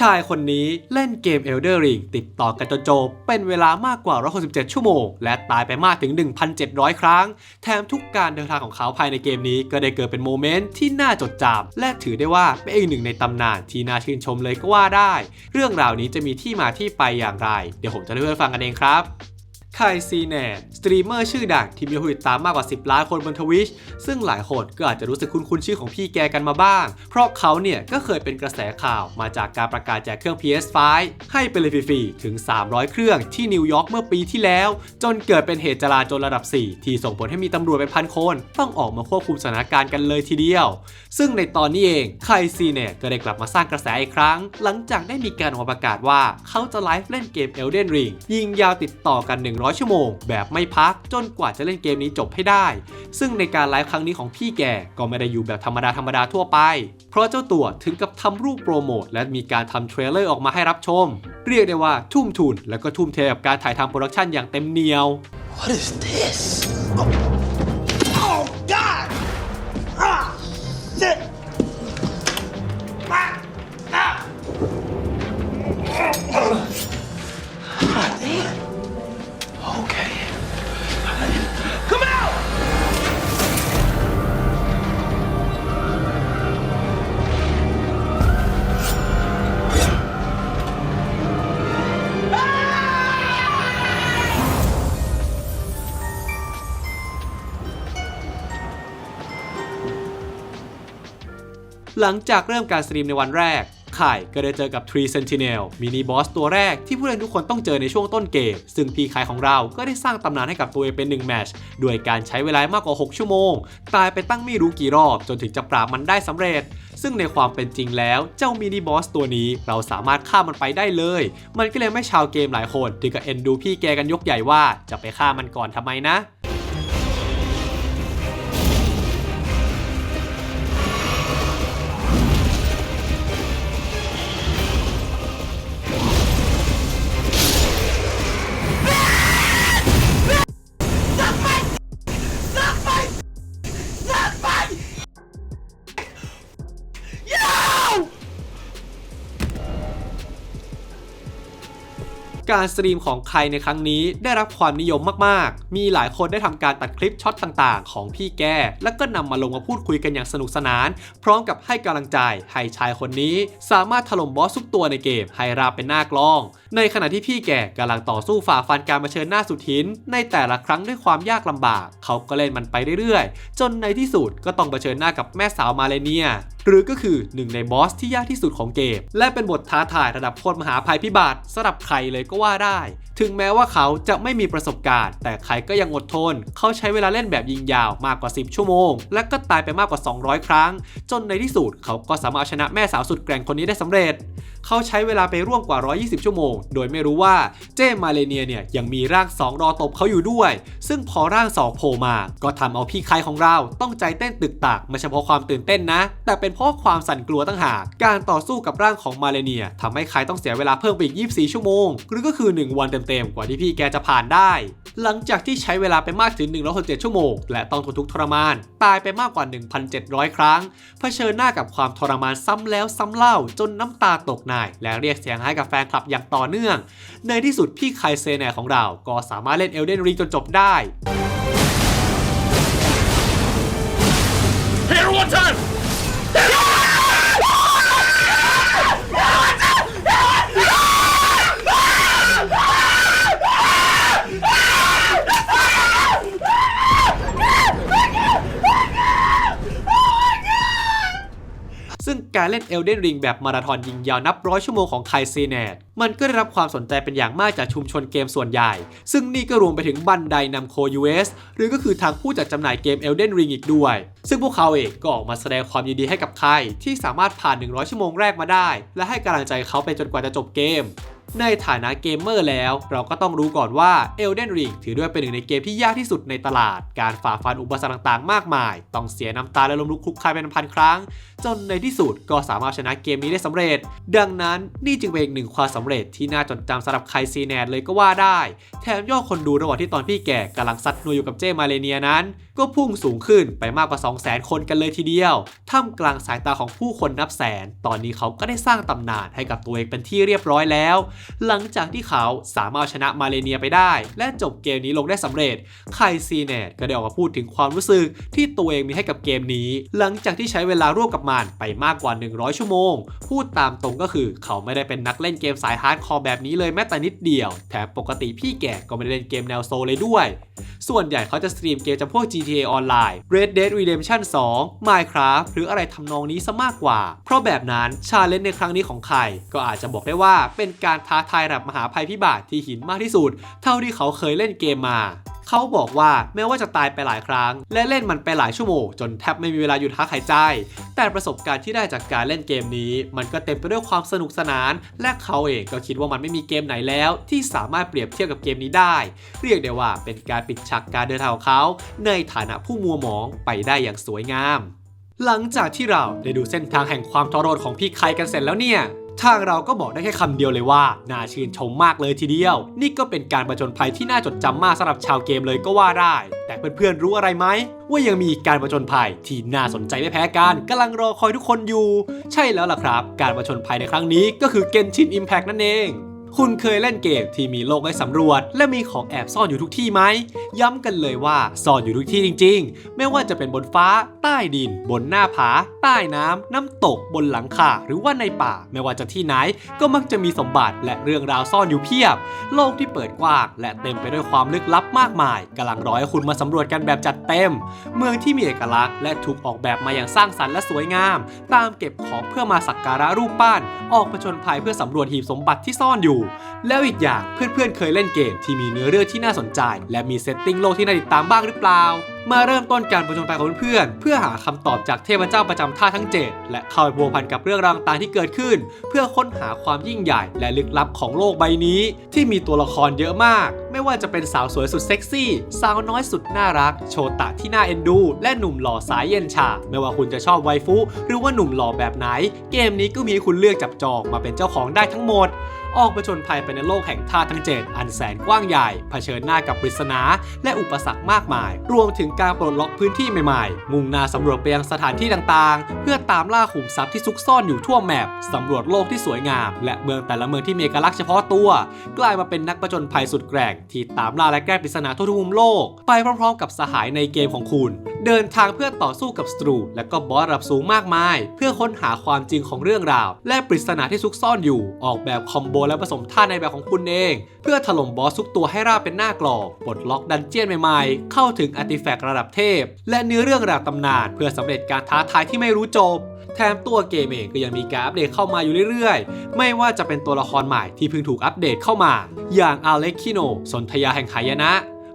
ชายคนนี้เล่นเกม Elder Ring ติดต่อกันจนจบเป็นเวลามากกว่า 167 ชั่วโมง และตายไปมากถึง 1,700 ครั้ง แถมทุกการเดินทางของเขาภายในเกมนี้ก็ได้เกิดเป็นโมเมนต์ที่น่าจดจำและถือได้ว่าเป็นอีกหนึ่งในตำนานที่น่าชื่นชมเลยก็ว่าได้ เรื่องราวนี้จะมีที่มาที่ไปอย่างไร เดี๋ยวผมจะเล่าให้ฟังกันเองครับ ไคซีแนนสตรีมเมอร์ชื่อดังที่มีผู้ติดตามมากกว่า 10 ล้านคนบนทวิชซึ่งหลายคนก็อาจจะรู้สึกคุ้นๆชื่อของพี่แกกันมาบ้าง เพราะเขาเนี่ยก็เคยเป็นกระแสข่าวมาจากการประกาศแจกเครื่อง PS5 ให้ไปเลยฟรีๆถึง 300 เครื่องที่นิวยอร์กเมื่อปีที่แล้ว จนเกิดเป็นเหตุจลาจลระดับ 4 ที่ส่งผลให้มีตำรวจเป็นพันคน ต้องออกมาควบคุมสถานการณ์กันเลยทีเดียว ซึ่งในตอนนี้เองไคซีเนตก็ได้กลับมาสร้างกระแสอีกครั้ง หลังจากได้มีการออกประกาศว่าเขาจะไลฟ์เล่นเกม Elden Ring ยิงยาวติดต่อกัน100 ชั่วโมง แบบไม่พักจนกว่าจะเล่นเกมนี้จบให้ได้ ซึ่งในการไลฟ์ครั้งนี้ของพี่แกก็ไม่ได้อยู่แบบธรรมดาธรรมดาทั่วไป เพราะเจ้าตัวถึงกับทำรูปโปรโมทและมีการทำเทรลเลอร์ออกมาให้รับชม เรียกได้ว่าทุ่มทุนและก็ทุ่มเทกับการถ่ายทำโปรดักชันอย่างเต็มเหนียว What is this? Oh, หลังจากเริ่มการสตรีมในวันแรกข่ายก็ได้เจอกับ Tree Sentinel มินิบอสตัวแรกที่ผู้เล่นทุกคนต้องเจอในช่วงต้นเกม ซึ่งพี่ขายของเราก็ได้สร้างตำนานให้กับตัวเองเป็น 1 แมชด้วยการใช้เวลามากกว่า 6 ชั่วโมง ตายไปตั้งไม่รู้กี่รอบ จนถึงจะปราบมันได้สำเร็จ ซึ่งในความเป็นจริงแล้วเจ้ามินิบอสตัวนี้เราสามารถฆ่ามันไปได้เลย มันก็เลยไม่ชาวเกมหลายคนถึงกับเอ็นดูพี่แกกันยกใหญ่ว่าจะไปฆ่ามันก่อนทำไมนะ การสตรีมของใครในครั้งนี้ได้รับความนิยมมากๆ มีหลายคนได้ทำการตัดคลิปช็อตต่างๆ ของพี่แก แล้วก็นำมาลงมาพูดคุยกันอย่างสนุกสนาน พร้อมกับให้กำลังใจให้ชายคนนี้ สามารถถล่มบอสทุกตัวในเกมให้ราบเป็นหน้ากล้อง ในขณะที่พี่แกกำลังต่อสู้ฝ่าฟันการมาเผชิญหน้าสุดหิน ในแต่ละครั้งด้วยความยากลำบาก เขาก็เล่นมันไปเรื่อยๆ จนในที่สุดก็ต้องเผชิญหน้ากับแม่สาวมาเลเนีย หรือก็คือหนึ่งในบอสที่ยากที่สุดของเกม และเป็นบทท้าทายระดับโคตรมหาภัยพิบัติสำหรับใครเลยก็ว่าได้ ถึงแม้ว่าเขาจะไม่มีประสบการณ์ แต่ใครก็ยังอดทน เขาใช้เวลาเล่นแบบยิงยาวมากกว่า 10 ชั่วโมง และก็ตายไปมากกว่า 200 ครั้ง จนในที่สุดเขาก็สามารถเอาชนะแม่สาวสุดแกร่งคนนี้ได้สำเร็จเขาใช้เวลาไปร่วมกว่า 120 ชั่วโมง โดยไม่รู้ว่าเจ้มาเลเนียเนี่ยยังมีร่าง 2 รอตบเขาอยู่ด้วย ซึ่งพอร่าง 2 โผล่มา ก็ทำเอาพี่ใครของเราต้องใจเต้นตึกตักไม่เฉพาะความตื่นเต้นนะ แต่เป็นเพราะความสั่นกลัวตั้งหาก การต่อสู้กับร่างของมาเลเนียทำให้ใครต้องเสียเวลาเพิ่มไปอีก 24 ชั่วโมง หรือก็คือ 1 วันเต็มๆ กว่าที่พี่แกจะผ่านได้ หลังจากที่ใช้เวลาไปมากถึง167ชั่วโมง และต้องทนทุกข์ทรมาน ตายไปมากกว่า 1,700 ครั้ง เผชิญหน้ากับความทรมานซ้ำแล้วซ้ำเล่าจนน้ำตาตกในและเรียกเสียงให้กับแฟนคลับอย่างต่อเนื่อง ในที่สุดพี่ไคเซเนของเราก็สามารถเล่นเอลเดนรีจนจบได้ การเล่น Elden Ring แบบมาราธอนยิงยาวนับร้อยชั่วโมงของไคซีเนตมันก็ได้รับความสนใจเป็นอย่างมากจากชุมชนเกมส่วนใหญ่ ซึ่งนี่ก็รวมไปถึงบันไดนำโค US หรือก็คือทางผู้จัดจำหน่ายเกม Elden Ring อีกด้วย ซึ่งพวกเขาเองก็ออกมาแสดงความยินดีให้กับใครที่สามารถผ่าน 100 ชั่วโมงแรกมาได้ และให้กำลังใจเขาไปจนกว่าจะจบเกม ในฐานะเกมเมอร์แล้ว เราก็ต้องรู้ก่อนว่า Elden Ring ถือด้วยเป็นหนึ่งในเกมที่ยากที่สุดในตลาด การฝ่าฟันอุปสรรคต่างๆ มากมาย ต้องเสียน้ำตาและล้มลุกคลุกคลานเป็นพันครั้ง จนในที่สุดก็สามารถชนะเกมนี้ได้สำเร็จ ดังนั้นนี่จึงเป็นอีกหนึ่งความสำเร็จที่น่าจดจำสำหรับใครซีแนดเลยก็ว่าได้ แถมยอดคนดูระหว่างที่ตอนพี่แก่กำลังซัดนัวอยู่กับเจมาเลเนียนั้นก็พุ่งสูงขึ้นไปมากกว่า 200,000 คนกันเลยทีเดียว ท่ามกลางสายตาของผู้คนนับแสน ตอนนี้เขาก็ได้สร้างตำนานให้กับตัวเองเป็นที่เรียบร้อยแล้ว หลังจากที่เขาสามารถชนะมาเลเนียไปได้ และจบเกมนี้ลงได้สำเร็จ ไคซีเนตก็ได้ออกมาพูดถึงความรู้สึกที่ตัวเองมีให้กับเกมนี้ หลังจากที่ใช้เวลาร่วมกับมันไปมากกว่า 100 ชั่วโมง พูดตามตรงก็คือเขาไม่ได้เป็นนักเล่นเกมสายฮาร์ดคอร์แบบนี้เลยแม้แต่นิดเดียว แถมปกติพี่แก่ก็ไม่ได้เล่นเกมแนวโซเลยด้วย ส่วนใหญ่เขาจะสตรีมเกมจำพวก GTA Online Red Dead Redemption 2 Minecraft หรืออะไรทำนองนี้ซะมากกว่า เพราะแบบนั้นชาเลนจ์ในครั้งนี้ของใคร ก็อาจจะบอกได้ว่าเป็นการท้าทายระดับมหาภัยพิบัติที่หินมากที่สุด เท่าที่เขาเคยเล่นเกมมา เขาบอกว่าแม้ว่าจะตายไปหลายครั้ง และเล่นมันไปหลายชั่วโมงจนแทบไม่มีเวลาหยุดพักหายใจ แต่ประสบการณ์ที่ได้จากการเล่นเกมนี้ มันก็เต็มไปด้วยความสนุกสนาน และเขาเองก็คิดว่ามันไม่มีเกมไหนแล้ว ที่สามารถเปรียบเทียบกับเกมนี้ได้ เรียกได้ว่าเป็นการปิดฉากการเดินทางของเขา ในฐานะผู้มัวหมองไปได้อย่างสวยงาม หลังจากที่เราได้ดูเส้นทางแห่งความทรหดของพี่ไคกันเสร็จแล้วเนี่ย ทางเราก็บอกได้แค่คำเดียวเลยว่า น่าชื่นชมมากเลยทีเดียว นี่ก็เป็นการประจนภัยที่น่าจดจำมากสำหรับชาวเกมเลยก็ว่าได้ แต่เพื่อนๆรู้อะไรไหม ว่ายังมีการประจนภัยที่น่าสนใจไม่แพ้กันกำลังรอคอยทุกคนอยู่ ใช่แล้วล่ะครับ การประจนภัยในครั้งนี้ก็คือเกนชินอิมแพกนั่นเอง คุณเคยเล่นเกมที่มีโลกให้สำรวจ และมีของแอบซ่อนอยู่ทุกที่ไหม ย้ำกันเลยว่าซ่อนอยู่ทุกที่จริง ๆ ไม่ว่าจะเป็นบนฟ้า ใต้ดิน บนหน้าผา ใต้น้ำ น้ำตก บนหลังคา หรือว่าในป่า ไม่ว่าจะที่ไหน ก็มักจะมีสมบัติและเรื่องราวซ่อนอยู่เพียบ โลกที่เปิดกว้างและเต็มไปด้วยความลึกลับมากมายกำลังรอให้คุณมาสำรวจกันแบบจัดเต็ม เมืองที่มีเอกลักษณ์และถูกออกแบบมาอย่างสร้างสรรค์และสวยงาม ตามเก็บของเพื่อมาสักการะรูปปั้น ออกผจญภัยเพื่อสำรวจหีบสมบัติที่ซ่อนอยู่แล้วอีกอย่างเพื่อนๆเคยเล่นเกมที่มีเนื้อเรื่องที่น่าสนใจ และมีเซตติ้งโลกที่น่าติดตามบ้างหรือเปล่ามาเริ่มต้นการผจญภัยของเพื่อนเพื่อหาคำตอบจากเทพเจ้าประจำท่าทั้ง 7 และเข้าไปพัวพันกับเรื่องราวต่างที่เกิดขึ้น เพื่อค้นหาความยิ่งใหญ่และลึกลับของโลกใบนี้ ที่มีตัวละครเยอะมาก ไม่ว่าจะเป็นสาวสวยสุดเซ็กซี่ สาวน้อยสุดน่ารัก โชตะที่น่าเอ็นดู และหนุ่มหล่อสายเย็นชา ไม่ว่าคุณจะชอบไวฟุ หรือว่าหนุ่มหล่อแบบไหน เกมนี้ก็มีคุณเลือกจับจองมาเป็นเจ้าของได้ทั้งหมดออกประชนภัยไปในโลกแห่งท่าตุทั้ง 7 อันแสนกว้างใหญ่ เผชิญหน้ากับปริศนา และอุปสรรคมากมาย รวมถึงการปลดล็อกพื้นที่ใหม่ๆ มุ่งหน้าสำรวจไปยังสถานที่ต่างๆ เพื่อตามล่าขุมทรัพย์ที่ซุกซ่อนอยู่ทั่วแมปสำรวจโลกที่สวยงาม และเมืองแต่ละเมืองที่มีเอกลักษณ์เฉพาะตัว กลายมาเป็นนักประจนภัยสุดแกร่งที่ตามล่าและแก้ปริศนาทั่วทุกมุมโลก ไปพร้อมๆ กับสหายในเกมของคุณ เดินทางเพื่อต่อสู้กับศัตรู และก็บอสระดับสูงมากมาย เพื่อค้นหาความจริงของเรื่องราว และปริศนาที่ซุกซ่อนอยู่ ออกแบบคอมโบและผสมท่าในแบบของคุณเอง เพื่อถล่มบอสทุกตัวให้ราบเป็นหน้ากรอบปลดล็อกดันเจียนใหม่ๆ เข้าถึงอาร์ติแฟกต์ระดับเทพ และเนื้อเรื่องราวตำนาน เพื่อสำเร็จการท้าทายที่ไม่รู้จบแถมตัวเกมเองก็ยังมีการอัปเดตเข้ามาอยู่เรื่อยๆ ไม่ว่าจะเป็นตัวละครใหม่ที่เพิ่งถูกอัปเดตเข้ามา อย่างอาเล็กคิโนสนธยาแห่งหายนะ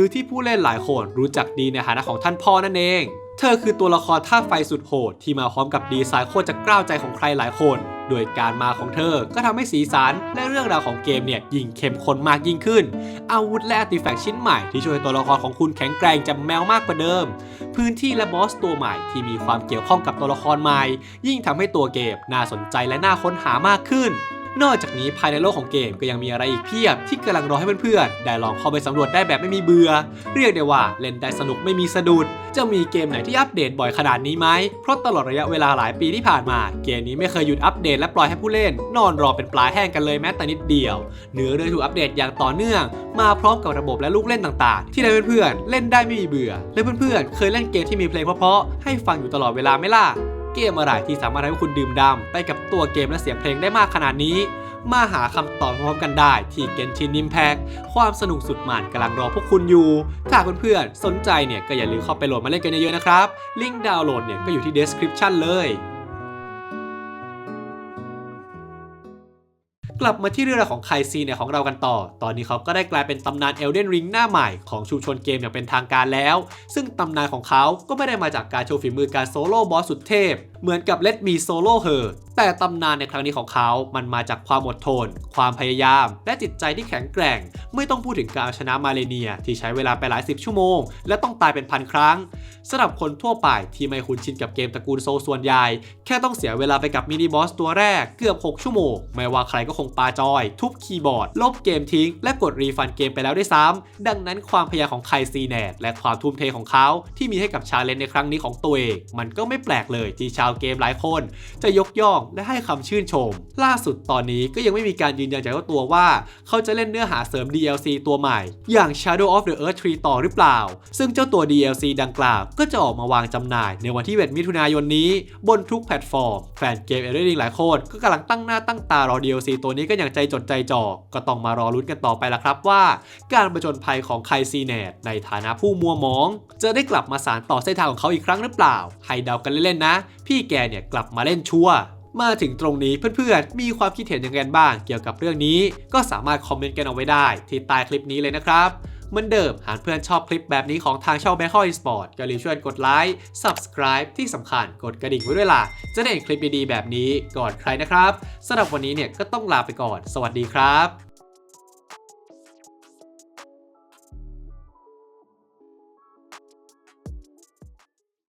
รือที่ผู้เล่นหลายคนรู้จักดีในฐานะของท่านพ่อนั่นเอง เธอคือตัวละครท่าไฟสุดโหดที่มาพร้อมกับดีไซน์โคตรจะกล้าวใจของใครหลายคน โดยการมาของเธอก็ทำให้สีสันและเรื่องราวของเกมเนี่ยยิ่งเข้มข้นมากยิ่งขึ้น อาวุธและอาติแฟกต์ชิ้นใหม่ที่ช่วยตัวละครของคุณแข็งแกร่งจำแมวมากกว่าเดิม พื้นที่และบอสตัวใหม่ที่มีความเกี่ยวข้องกับตัวละครใหม่ ยิ่งทำให้ตัวเกมน่าสนใจและน่าค้นหามากขึ้น นอกจากนี้ภายในโลกของเกมก็ยังมีอะไรอีกเพียบที่กำลังรอให้เพื่อนๆ ได้ลองเข้าไปสำรวจได้แบบไม่มีเบื่อ เรียกได้ว่าเล่นได้สนุกไม่มีสะดุด จะมีเกมไหนที่อัปเดตบ่อยขนาดนี้ไหม เพราะตลอดระยะเวลาหลายปีที่ผ่านมา เกมนี้ไม่เคยหยุดอัปเดตและปล่อยให้ผู้เล่น นอนรอเป็นปลาแห้งกันเลยแม้แต่นิดเดียว เนื้อเรื่องถูกอัปเดตอย่างต่อเนื่อง มาพร้อมกับระบบและลูกเล่นต่างๆ ที่ได้เพื่อนๆเล่นได้ไม่มีเบื่อ และเพื่อนๆเคยเล่นเกมที่มีเพลงเพราะๆให้ฟังอยู่ตลอดเวลาไหมล่ะ เกมอะไรที่สามารถทำให้คุณดื่มด่ำไปกับตัวเกมและเสียงเพลงได้มากขนาดนี้ มาหาคำตอบพร้อมกันได้ที่ Genshin Impact ความสนุกสุดมันกำลังรอพวกคุณอยู่ ถ้าเพื่อนๆสนใจเนี่ยก็อย่าลืมเข้าไปโหลดมาเล่นกันเยอะๆนะครับ ลิงก์ดาวน์โหลดเนี่ยก็อยู่ที่ description เลย กลับมาที่เรื่องราวของไคซีเนี่ยของเรากันต่อ ตอนนี้เขาก็ได้กลายเป็นตำนานเอลเดนริงหน้าใหม่ของชุมชนเกมอย่างเป็นทางการแล้ว ซึ่งตำนานของเขาก็ไม่ได้มาจากการโชว์ฝีมือการโซโล่บอสสุดเทพ เหมือนกับ Let Me Solo Her แต่ตำนานในครั้งนี้ของเขามันมาจากความอดทน ความพยายาม และจิตใจที่แข็งแกร่ง ไม่ต้องพูดถึงการเอาชนะมาเลเนีย ที่ใช้เวลาไปหลายสิบชั่วโมง และต้องตายเป็นพันครั้งสำหรับคนทั่วไปที่ไม่คุ้นชินกับเกมตระกูลโซลส่วนใหญ่ แค่ต้องเสียเวลาไปกับมินิบอสตัวแรกเกือบ 6 ชั่วโมง ไม่ว่าใครก็คงปาจอย ทุบคีย์บอร์ด ลบเกมทิ้ง และกดรีฟันเกมไปแล้วด้วยซ้ำดังนั้นความพยายามของไคซีแนตและความทุ่มเทของเขาที่มีให้กับชาเลนจ์ในครั้งนี้ของตัวเองมันก็ไม่แปลกเลยที่ชาวเกมหลายคน จะยกย่องและให้คำชื่นชม ล่าสุดตอนนี้ก็ยังไม่มีการยืนยันจากเจ้าตัวว่า เขาจะเล่นเนื้อหาเสริม DLC ตัวใหม่ อย่าง Shadow of the Earth Tree ต่อหรือเปล่า ซึ่งเจ้าตัว DLC ดังกล่าว ก็จะออกมาวางจำหน่ายในวันที่1มิถุนายนนี้ บนทุกแพลตฟอร์ม แฟนเกมเอเรดิงหลายคนก็กำลังตั้งหน้าตั้งตารอ DLC ตัวนี้กันอย่างใจจดใจจ่อก็ต้องมารอลุ้นกันต่อไปละครับว่า การประจนภัยของไคซีเนตในฐานะผู้มัวมอง จะได้กลับมาสารต่อเส้นทางของเขาอีกครั้งหรือเปล่า ให้เดากันเล่นๆนะ พี่แกเนี่ยกลับมาเล่นชัวมาถึงตรงนี้เพื่อนๆ มีความคิดเห็นยังไงบ้างเกี่ยวกับเรื่องนี้ ก็สามารถคอมเมนต์กันเอาไว้ได้ที่ใต้คลิปนี้เลยนะครับเหมือนเดิม หากเพื่อนชอบคลิปแบบนี้ของทางช่อง b a c k e Esport ก็รีบช่วยกดไลค์ Subscribe ที่สำคัญกดกระดิ่งไว้ด้วยล่ะ จะได้เห็นคลิปดีๆแบบนี้ก่อนใครนะครับสำหรับวันนี้เนี่ยก็ต้องลาไปก่อน สวัสดีครับ